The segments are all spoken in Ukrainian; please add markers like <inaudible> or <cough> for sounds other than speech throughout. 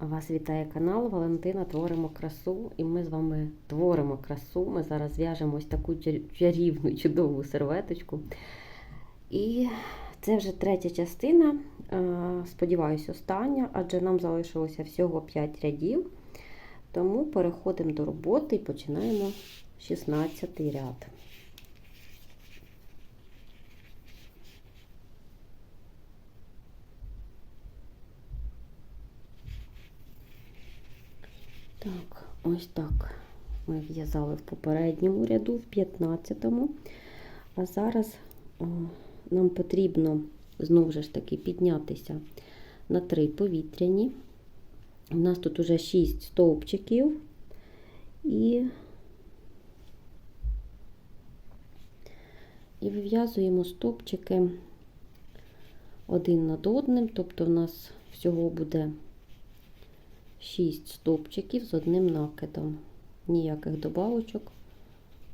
Вас вітає канал Валентина Творимо красу. І ми з вами творимо красу. Ми зараз зв'яжемо ось таку чарівну, чудову серветочку. І це вже третя частина. Сподіваюсь, остання, адже нам залишилося всього 5 рядів. Тому переходимо до роботи і починаємо 16 ряд. Так, ось так ми в'язали в попередньому ряду, в 15-му. А зараз о, нам потрібно знову ж таки піднятися на три повітряні. У нас тут уже 6 стовпчиків і, і вив'язуємо стовпчики один над одним, тобто в нас всього буде 6 стовпчиків з одним накидом. Ніяких добавочок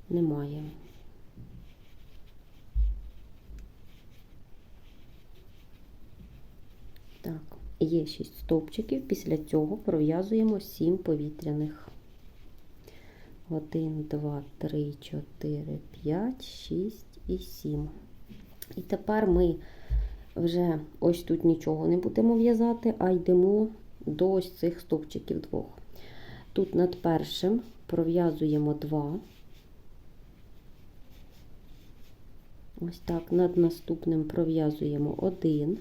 немає. Так, є 6 стовпчиків, після цього пров'язуємо 7 повітряних. 1, 2, 3, 4, 5, 6 і 7. І тепер ми вже ось тут нічого не будемо в'язати, а йдемо до ось цих стовпчиків двох. Тут над першим пров'язуємо 2. Ось так, над наступним пров'язуємо 1.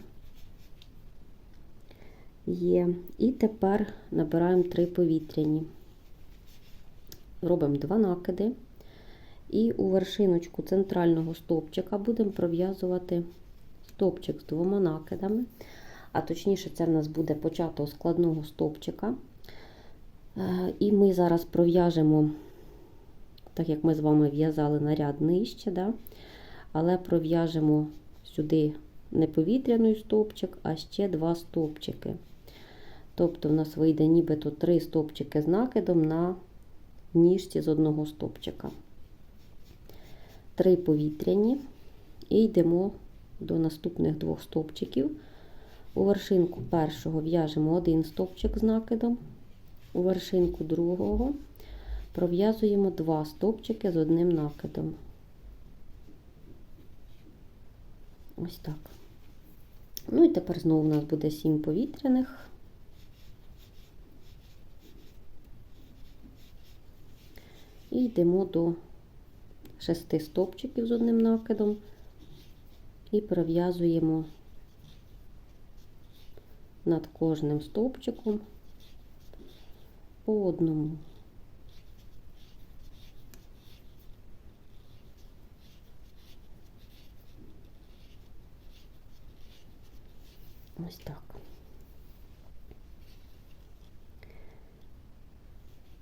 Є. І тепер набираємо 3 повітряні. Робимо 2 накиди. І у вершиночку центрального стовпчика будемо пров'язувати стовпчик з двома накидами. А точніше, це в нас буде початок складного стовпчика. І ми зараз пров'яжемо, так як ми з вами в'язали наряд нижче, да? але пров'яжемо сюди не повітряний стовпчик, а ще два стовпчики. Тобто, в нас вийде нібито три стовпчики з накидом на ніжці з одного стовпчика. Три повітряні, і йдемо до наступних двох стовпчиків. У вершинку першого в'яжемо один стовпчик з накидом, у вершинку другого пров'язуємо два стовпчики з одним накидом. Ось так. Ну і тепер знову у нас буде 7 повітряних. І йдемо до 6 стовпчиків з одним накидом і пров'язуємо над кожним стовпчиком по одному. Ось так.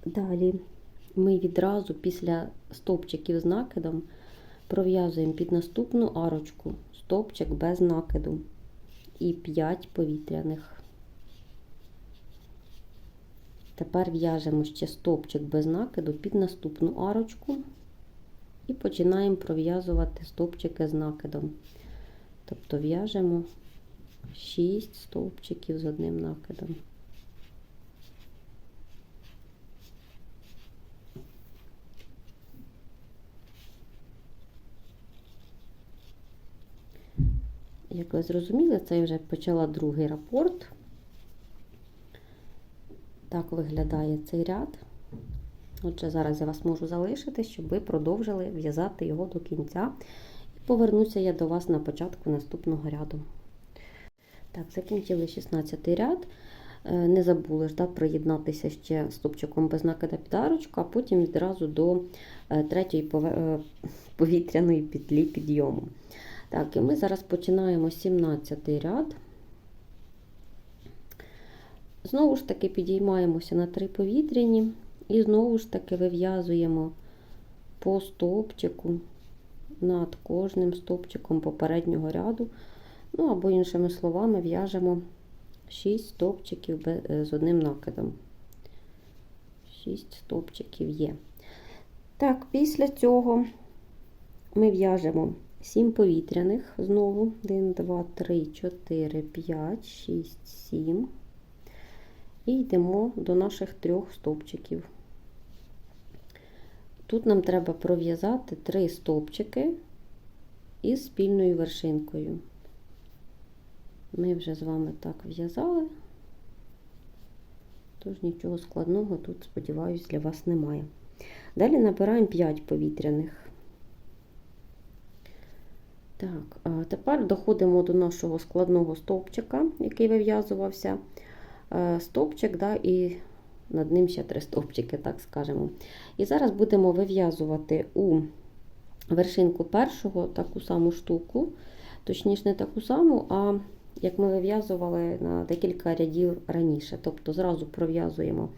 Далі ми відразу після стовпчиків з накидом пров'язуємо під наступну арочку стовпчик без накиду і 5 повітряних. Тепер в'яжемо ще стовпчик без накиду під наступну арочку і починаємо пров'язувати стовпчики з накидом. Тобто в'яжемо 6 стовпчиків з одним накидом. Як ви зрозуміли, це я вже почала другий рапорт. Так виглядає цей ряд. Отже, зараз я вас можу залишити, щоб ви продовжили в'язати його до кінця. І повернуся я до вас на початку наступного ряду. Так, закінчили 16 ряд. Е, Не забули ж да, приєднатися ще стопчиком без накида під арочку, а потім відразу до е, третьої е, повітряної петлі підйому. Так, і ми зараз починаємо 17 ряд. Знову ж таки підіймаємося на три повітряні і знову ж таки вив'язуємо по стовпчику над кожним стовпчиком попереднього ряду. Ну, або, іншими словами, в'яжемо 6 стовпчиків з одним накидом. 6 стовпчиків є. Так, після цього ми в'яжемо 7 повітряних, знову 1, 2, 3, 4, 5, 6, 7. І йдемо до наших трьох стовпчиків. Тут нам треба пров'язати три стовпчики із спільною вершинкою. Ми вже з вами так в'язали, тож нічого складного тут, сподіваюсь, для вас немає. Далі набираємо 5 повітряних. Так, тепер доходимо до нашого складного стовпчика, який вив'язувався. Е, Стовпчик, да, і над ним ще три стовпчики, так скажемо. І зараз будемо вив'язувати у вершинку першого таку саму штуку, точніше, не таку саму, а як ми вив'язували на декілька рядів раніше. Тобто зразу пров'язуємо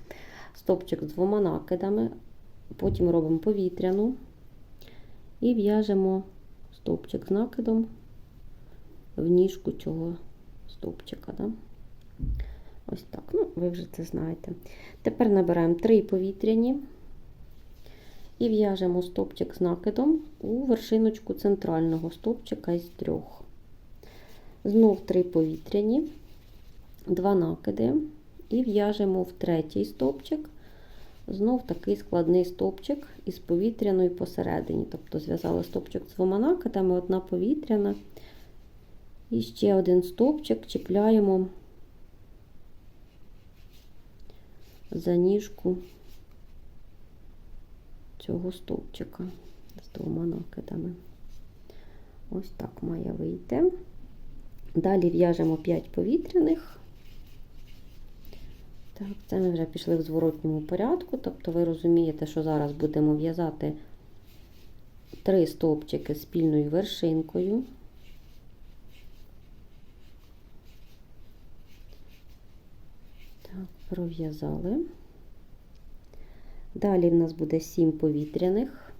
стовпчик з двома накидами, потім робимо повітряну і в'яжемо стовпчик з накидом в ніжку цього стовпчика. Да? Ось так, ну, ви вже це знаєте. Тепер набираємо три повітряні і в'яжемо стовпчик з накидом у вершиночку центрального стовпчика із трьох. Знов три повітряні, два накиди, і в'яжемо в третій стовпчик. Знов такий складний стовпчик із повітряною посередині. Тобто зв'язали стовпчик з двома накидами, одна повітряна. І ще один стовпчик чіпляємо за ніжку цього стовпчика з двома накидами. Ось так має вийти. Далі в'яжемо 5 повітряних. Так, це ми вже пішли в зворотньому порядку, тобто ви розумієте, що зараз будемо в'язати три стовпчики спільною вершинкою. Так, пров'язали. Далі в нас буде 7 повітряних.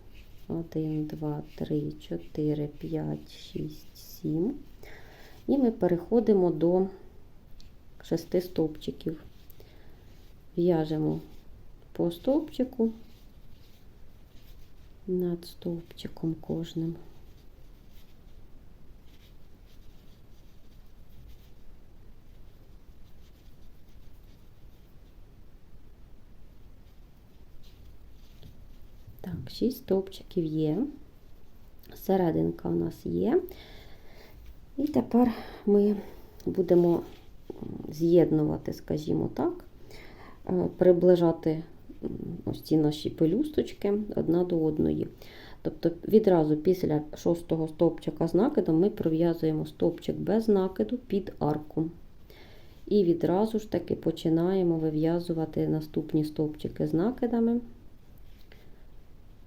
1, 2, 3, 4, 5, 6, 7. І ми переходимо до 6 стовпчиків. В'яжемо по стовпчику над стовпчиком кожним. Так, 6 стовпчиків є, серединка у нас є. І тепер ми будемо з'єднувати, скажімо так, приближати ось ці наші пелюсточки одна до одної. Тобто відразу після шостого стовпчика з накидом ми пров'язуємо стовпчик без накиду під арку. І відразу ж таки починаємо вив'язувати наступні стовпчики з накидами.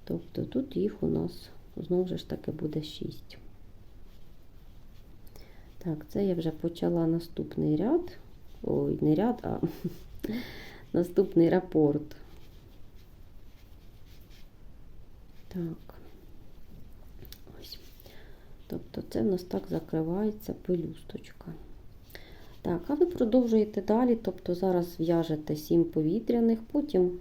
Тобто тут їх у нас знову ж таки буде 6. Так, це я вже почала наступний ряд. Ой, не ряд, а наступний рапорт. Так. Ось. Тобто це в нас так закривається пелюсточка. Так, а ви продовжуєте далі, тобто зараз в'яжете 7 повітряних, потім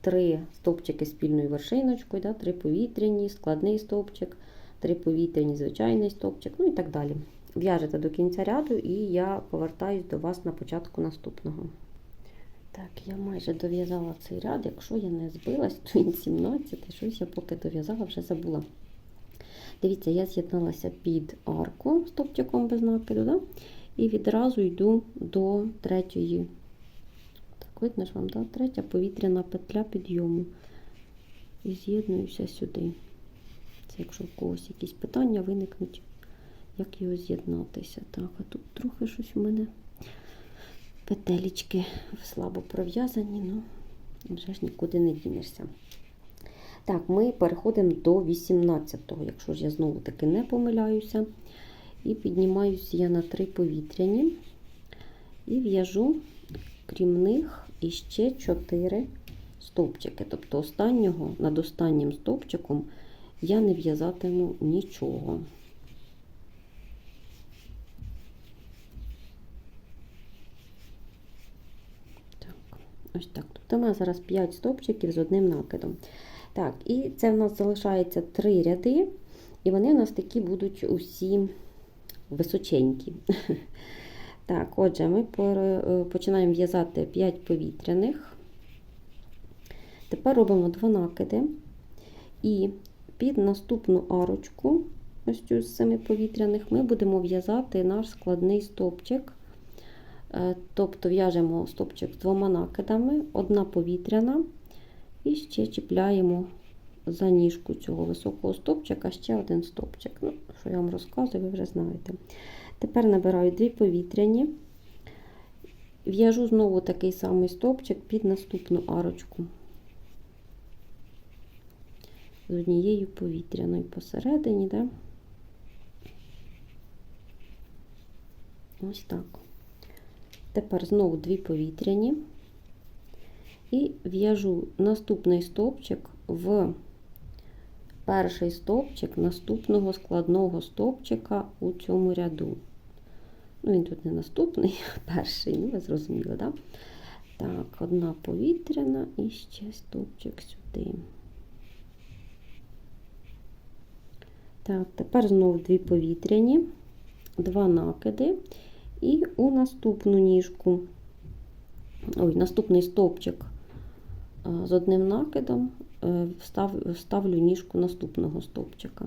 3 стовпчики спільною вершиночкою, да, 3 повітряні, складний стовпчик, 3 повітряні, звичайний стовпчик, ну і так далі. В'яжете до кінця ряду, і я повертаюсь до вас на початку наступного. Так, я майже дов'язала цей ряд. Якщо я не збилась, то він 17 щось я поки дов'язала, вже забула. Дивіться, я з'єдналася під арку стовпчиком без накиду, да? і відразу йду до третьої. Так, видно ж вам, да? третя повітряна петля підйому. І з'єднуюся сюди. Це якщо в когось якісь питання виникнуть, як його з'єднатися. Так, а тут трохи щось у мене петелечки слабо пров'язані, ну вже ж нікуди не дінешся. Так, ми переходимо до 18-го, якщо ж я знову таки не помиляюся. І піднімаюся я на три повітряні і в'яжу, крім них, іще 4 стовпчики. Тобто останнього, над останнім стовпчиком я не в'язатиму нічого. Ось так. Тобто у нас зараз 5 стовпчиків з одним накидом. Так, і це в нас залишається 3 ряди, і вони у нас такі будуть усі височенькі. <laughs> Так, отже, ми е, починаємо в'язати 5 повітряних. Тепер робимо два накиди. І під наступну арочку, ось цю з семи повітряних, ми будемо в'язати наш складний стовпчик. Е, Тобто в'яжемо стовпчик з двома накидами, одна повітряна, і ще чіпляємо за ніжку цього високого стовпчика ще один стовпчик. Ну, що я вам розказую, ви вже знаєте. Тепер набираю дві повітряні, в'яжу знову такий самий стовпчик під наступну арочку. З однією повітряною посередині, да? ось так. Тепер знову дві повітряні і в'яжу наступний стовпчик в перший стовпчик наступного складного стовпчика у цьому ряду. Ну, він тут не наступний, <laughs> а перший, ну, ви зрозуміли, да? Так, одна повітряна і ще стовпчик сюди. Так, тепер знову дві повітряні, два накиди, і у наступну ніжку, ой, наступний стовпчик е, з одним накидом е, вставлю ніжку наступного стовпчика.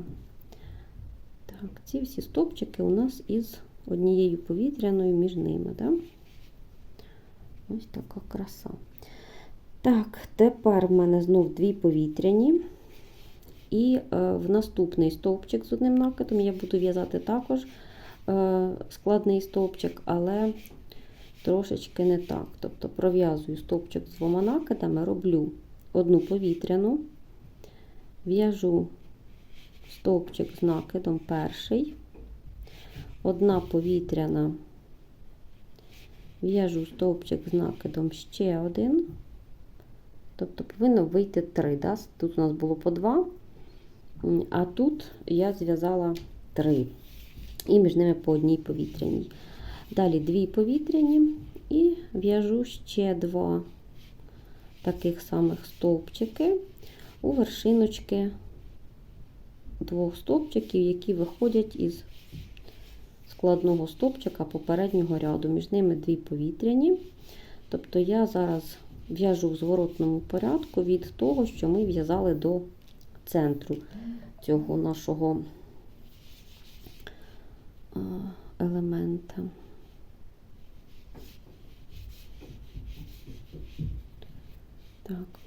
Так, ці всі стовпчики у нас із однією повітряною між ними. Да? Ось така краса. Так, тепер в мене знов дві повітряні. І е, в наступний стовпчик з одним накидом я буду в'язати також складний стовпчик, але трошечки не так. Тобто пров'язую стовпчик з двома накидами, роблю одну повітряну, в'яжу стовпчик з накидом перший, одна повітряна, в'яжу стовпчик з накидом ще один. Тобто повинно вийти три. Да? Тут у нас було по два. А тут я зв'язала три. І між ними по одній повітряній. Далі дві повітряні і в'яжу ще два таких самих стовпчики у вершиночки двох стовпчиків, які виходять із складного стовпчика попереднього ряду. Між ними дві повітряні. Тобто я зараз в'яжу в зворотному порядку від того, що ми в'язали до центру цього нашого елемента. Так,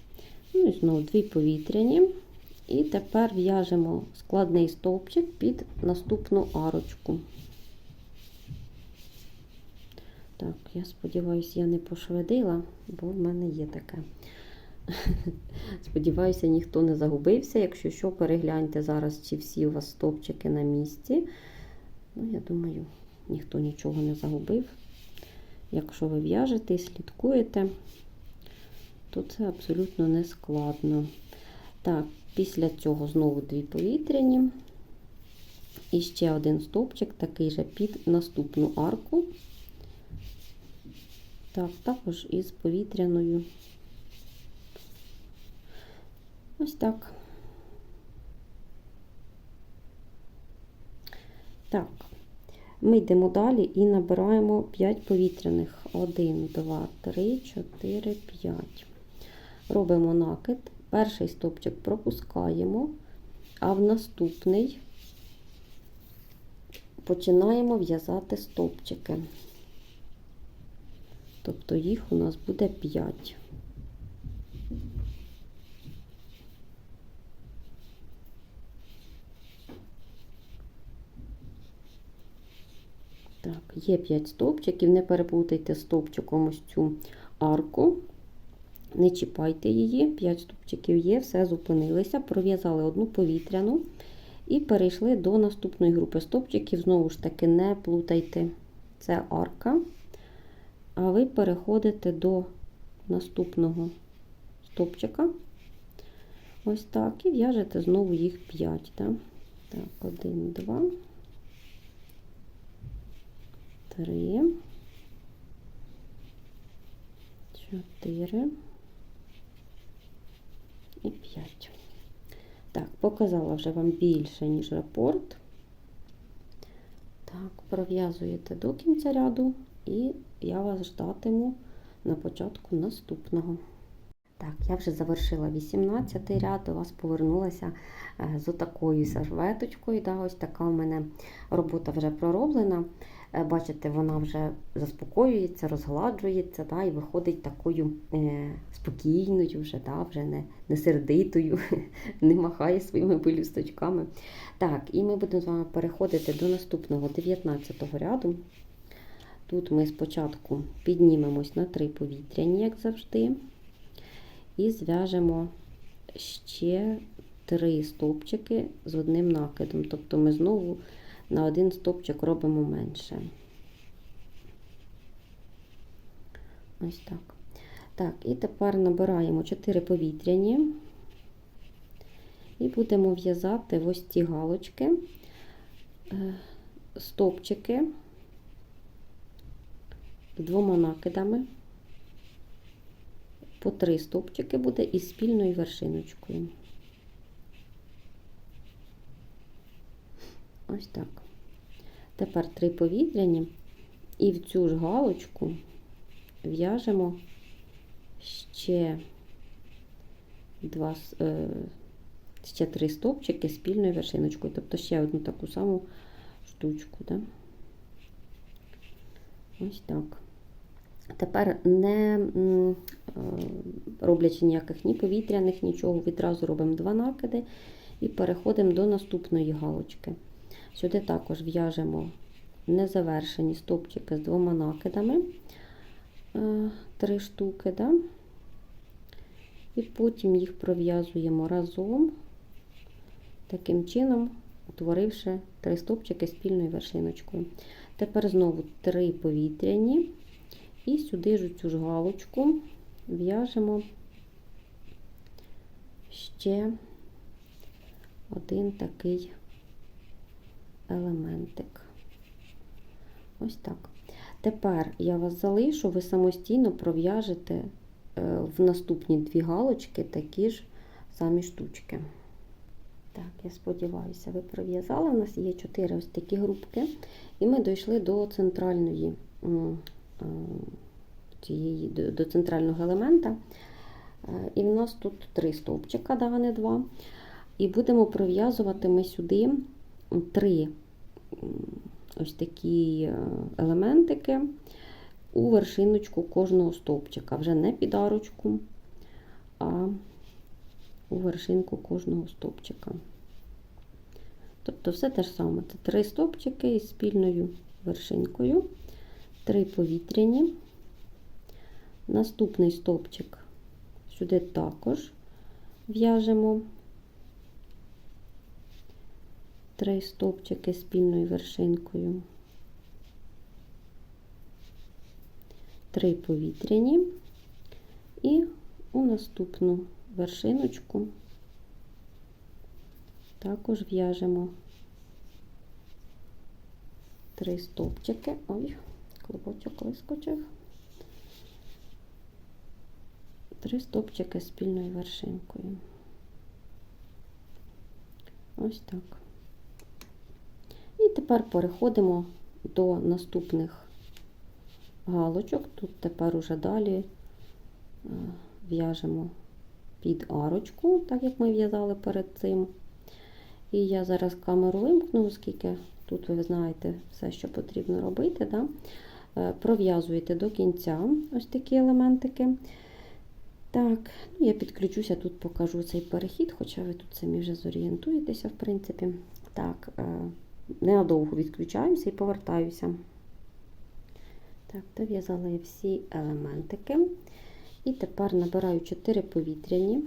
ну і знову дві повітряні. І тепер в'яжемо складний стовпчик під наступну арочку. Так, я сподіваюся, я не пошведила, бо в мене є таке. <laughs> Сподіваюся, ніхто не загубився. Якщо що, перегляньте зараз, чи всі у вас стовпчики на місці. Ну, я думаю, ніхто нічого не загубив. Якщо ви в'яжете і слідкуєте, то це абсолютно не складно. Так, після цього знову дві повітряні. І ще один стовпчик, такий же під наступну арку. Так, також із повітряною. Ось так. Так, ми йдемо далі і набираємо 5 повітряних. 1, 2, 3, 4, 5. Робимо накид. Перший стопчик пропускаємо, а в наступний починаємо в'язати стопчики. Тобто їх у нас буде 5. Так, є 5 стовпчиків, не переплутайте стовпчиком ось цю арку, не чіпайте її, 5 стовпчиків є, все зупинилися, пров'язали одну повітряну і перейшли до наступної групи стовпчиків. Знову ж таки, не плутайте, це арка, а ви переходите до наступного стовпчика. Ось так, і в'яжете знову їх 5. Так, так 1, 2 три, чотири і п'ять. Так, показала вже вам більше, ніж рапорт. Так, пров'язуєте до кінця ряду І я вас ждатиму на початку наступного. Так, я вже завершила 18 ряд, до вас повернулася е, з отакою серветочкою. Да, ось така у мене робота вже пророблена. Е, Бачите, вона вже заспокоюється, розгладжується да, і виходить такою е, спокійною, вже, да, вже не, не сердитою, <laughs> не махає своїми пелюсточками. Так, і ми будемо з вами переходити до наступного 19-го ряду. Тут ми спочатку піднімемось на три повітряні, як завжди, і зв'яжемо ще три стовпчики з одним накидом. Тобто ми знову на один стовпчик робимо менше. Ось так. Так, і тепер набираємо 4 повітряні і будемо в'язати в ось ці галочки, е, стовпчики з двома накидами. По три стовпчики буде із спільною вершиночкою. Ось так. Тепер три повітряні, і в цю ж галочку в'яжемо ще два, е, ще три стовпчики спільною вершиночкою, тобто ще одну таку саму штучку. Да? Ось так. Тепер не е, роблячи ніяких ні повітряних, нічого, відразу робимо два накиди і переходимо до наступної галочки. Сюди також в'яжемо незавершені стовпчики з двома накидами, е, три штуки, да? і потім їх пров'язуємо разом, таким чином, утворивши три стовпчики спільною вершиночкою. Тепер знову три повітряні, і сюди ж цю ж галочку в'яжемо ще один такий елементик. Ось так. Тепер я вас залишу, ви самостійно пров'яжете е, в наступні дві галочки такі ж самі штучки. Так, я сподіваюся, ви пров'язали. У нас є чотири ось такі групки, і ми дійшли до центральної цієї, до центрального елемента. Е, і в нас тут три стовпчика, да, не два. І будемо пров'язувати ми сюди три ось такі е, елементики у вершиночку кожного стовпчика. Вже не під арочку, а у вершинку кожного стовпчика. Тобто все те ж саме. Це три стовпчики із спільною вершинкою, три повітряні. Наступний стовпчик сюди також в'яжемо три стовпчики спільною вершинкою, три повітряні, і у наступну вершиночку також в'яжемо три стовпчики. Ой, клубочок вискочив. Три стовпчики спільною вершинкою. Ось так. Тепер переходимо до наступних галочок. Тут тепер уже далі е, в'яжемо під арочку, так як ми в'язали перед цим. І я зараз камеру вимкну, оскільки тут ви знаєте все, що потрібно робити. Да? Е, пров'язуєте до кінця ось такі елементики. Так, ну я підключуся, тут покажу цей перехід, хоча ви тут самі вже зорієнтуєтеся, в принципі. Так, е, ненадовго відключаюся і повертаюся. Так, дов'язали всі елементики. І тепер набираю 4 повітряні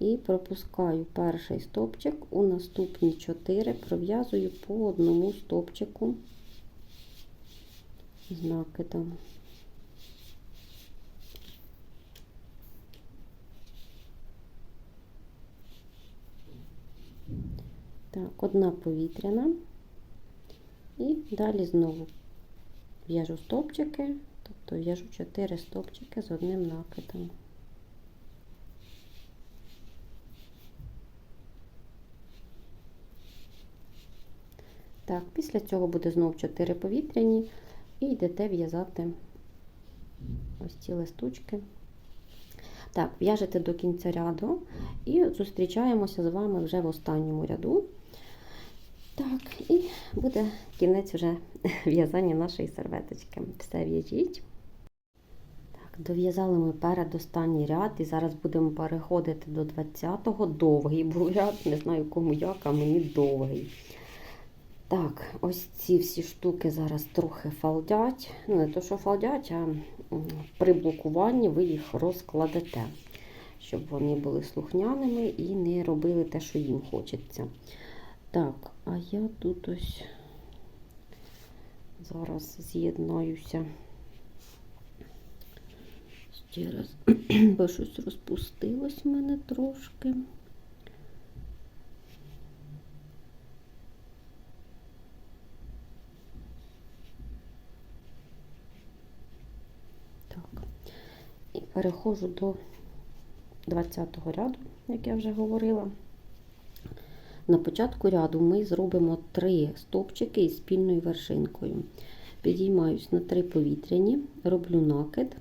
і пропускаю перший стопчик, у наступні 4 пров'язую по одному стопчику з накидом. Так, одна повітряна. І далі знову в'яжу стовпчики, тобто в'яжу 4 стовпчики з одним накидом. Так, після цього буде знов 4 повітряні і йдете в'язати ось ці листочки. Так, в'яжете до кінця ряду і зустрічаємося з вами вже в останньому ряду. Так, і буде кінець вже <laughs> в'язання нашої серветочки. Все в'яжіть. Так, дов'язали ми передостанній ряд, і зараз будемо переходити до 20-го. Довгий був ряд, не знаю кому як, а мені довгий. Так, ось ці всі штуки зараз трохи фалдять. Ну, не то, що фалдять, а при блокуванні ви їх розкладете, щоб вони були слухняними і не робили те, що їм хочеться. Так, а я тут ось зараз з'єднаюся. Ще раз, <clears throat> бо щось розпустилось в мене трошки. Так. І переходжу до 20-го ряду, як я вже говорила. На початку ряду ми зробимо три стовпчики із спільною вершинкою. Підіймаюсь на три повітряні, роблю накид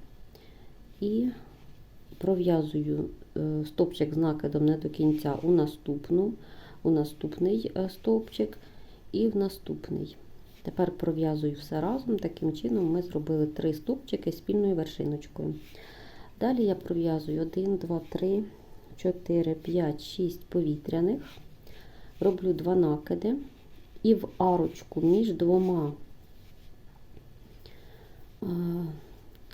і пров'язую е, стовпчик з накидом не до кінця у наступну, у наступний е, стовпчик і в наступний. Тепер пров'язую все разом. Таким чином ми зробили три стовпчики з спільною вершиночкою. Далі я пров'язую 1, 2, 3, 4, 5, 6 повітряних, роблю два накиди і в арочку між двома е,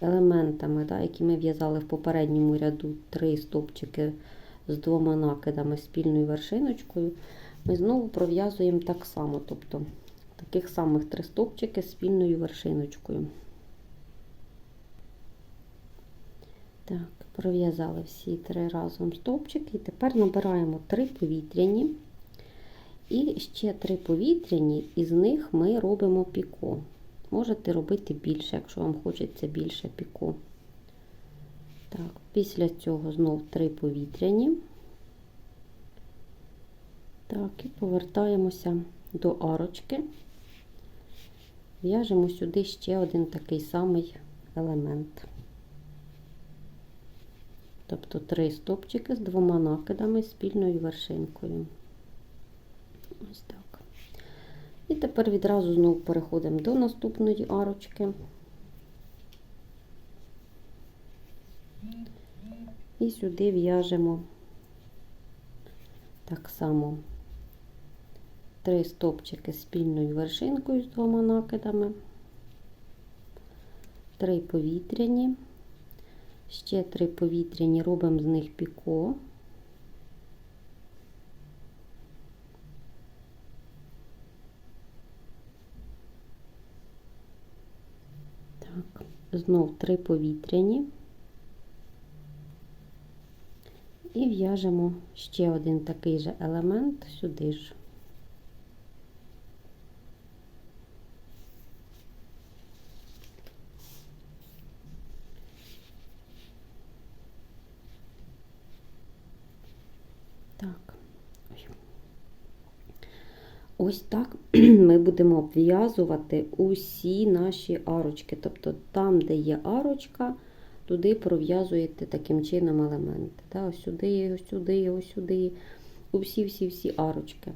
елементами, да, які ми в'язали в попередньому ряду три стовпчики з двома накидами спільною вершиночкою, ми знову пров'язуємо так само. тобто Таких самих три стовпчики спільною вершиночкою. Так, пров'язали всі три разом стовпчики, і тепер набираємо три повітряні. І ще три повітряні, із них ми робимо піко. Можете робити більше, якщо вам хочеться більше піко. Так, Після цього знов три повітряні. Так, і повертаємося до арочки. В'яжемо сюди ще один такий самий елемент. Тобто три стопчики з двома накидами спільною вершинкою. Ось так. І тепер відразу знову переходимо до наступної арочки. І сюди в'яжемо так само три стопчики спільною вершинкою з двома накидами, три повітряні, ще три повітряні, робимо з них піко. Так, знов три повітряні. І в'яжемо ще один такий же елемент сюди ж. Так. Ось так ми будемо обв'язувати усі наші арочки. Тобто там, де є арочка, туди пров'язуєте таким чином елементи. Так, ось сюди, ось сюди, ось сюди, усі-всі-всі арочки.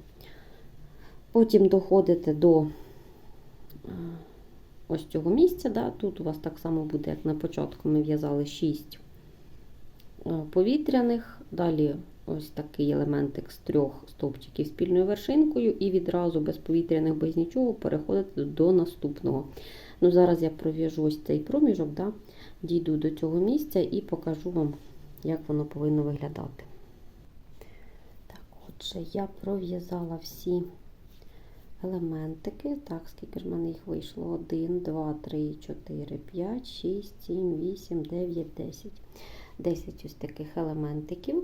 Потім доходите до ось цього місця. Да? Тут у вас так само буде, як на початку ми в'язали 6 повітряних, далі ось такий елементик з трьох стовпчиків спільною вершинкою, і відразу без повітряних, без нічого переходити до наступного. Ну, Зараз я пров'яжу ось цей проміжок, да, дійду до цього місця і покажу вам, як воно повинно виглядати. Так, отже, я пров'язала всі елементики. Так, скільки ж в мене їх вийшло? 1, 2, 3, 4, 5, 6, 7, 8, 9, 10. 10 ось таких елементиків.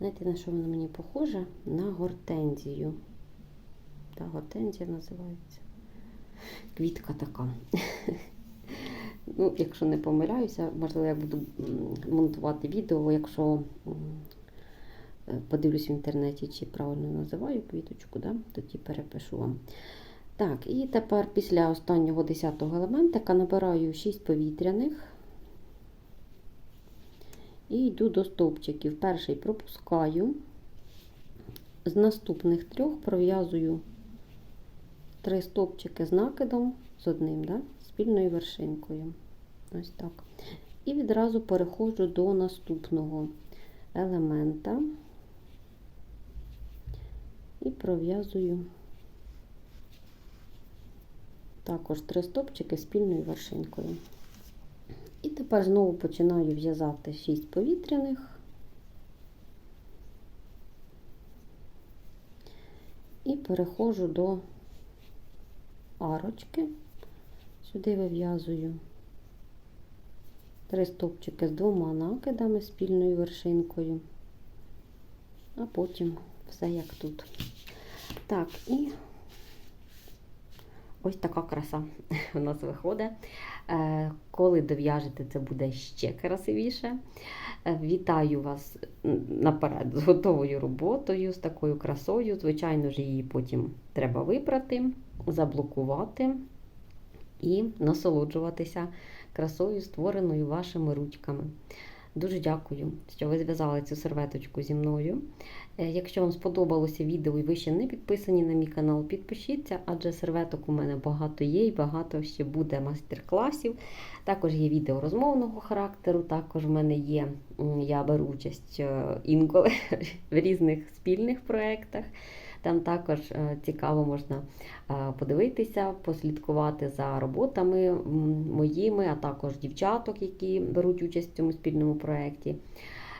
Знаєте, на що воно мені похоже? На гортензію. Та гортензія називається. Квітка така. <laughs> Ну, Якщо не помиляюся, можливо, я буду монтувати відео, якщо подивлюсь в інтернеті, чи правильно називаю квіточку, да? тоді перепишу вам. Так, і тепер після останнього 10-го елементика набираю 6 повітряних і йду до стовпчиків. Перший пропускаю, з наступних трьох пров'язую 3 стовпчики з накидом з одним, да? спільною вершинкою. Ось так. І відразу переходжу до наступного елемента і пров'язую також три стопчики спільною вершинкою. І тепер знову починаю в'язати 6 повітряних і переходжу до арочки. Сюди вив'язую три стовпчики з двома накидами спільною вершинкою, а потім все як тут. Так, і ось така краса <laughs> у нас виходить. Е, Коли дов'яжете, це буде ще красивіше. Е, Вітаю вас наперед з готовою роботою, з такою красою. Звичайно ж, її потім треба випрати, заблокувати і насолоджуватися красою, створеною вашими ручками. Дуже дякую, що ви зв'язали цю серветочку зі мною. Е, Якщо вам сподобалося відео і ви ще не підписані на мій канал, підпишіться, адже серветок у мене багато є і багато ще буде майстер-класів. Також є відео розмовного характеру, також в мене є, я беру участь е, інколи <laughs> в різних спільних проєктах. Там також е, цікаво можна подивитися, послідкувати за роботами моїми, а також дівчаток, які беруть участь в цьому спільному проєкті.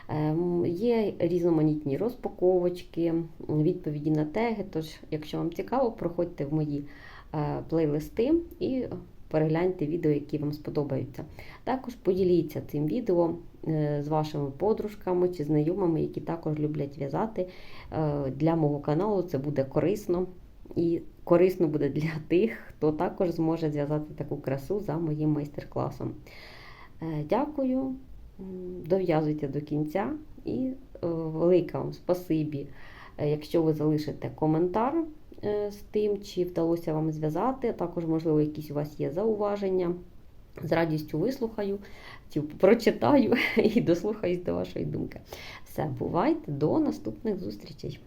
Ем, є різноманітні розпаковочки, відповіді на теги. Тож, якщо вам цікаво, проходьте в мої е, плейлисти і перегляньте відео, які вам сподобаються. Також поділіться цим відео е, з вашими подружками чи знайомими, які також люблять в'язати. Е, для мого каналу це буде корисно. І корисно буде для <laughs> тих, хто також зможе зв'язати таку красу за моїм майстер-класом. Дякую дов'язуйте до кінця і е, велике вам спасибі, е, якщо ви залишите коментар е, з тим, чи вдалося вам зв'язати. Також, можливо, якісь у вас є зауваження. З радістю вислухаю, прочитаю <laughs> і дослухаюсь до вашої думки. Все, бувайте, до наступних зустрічей!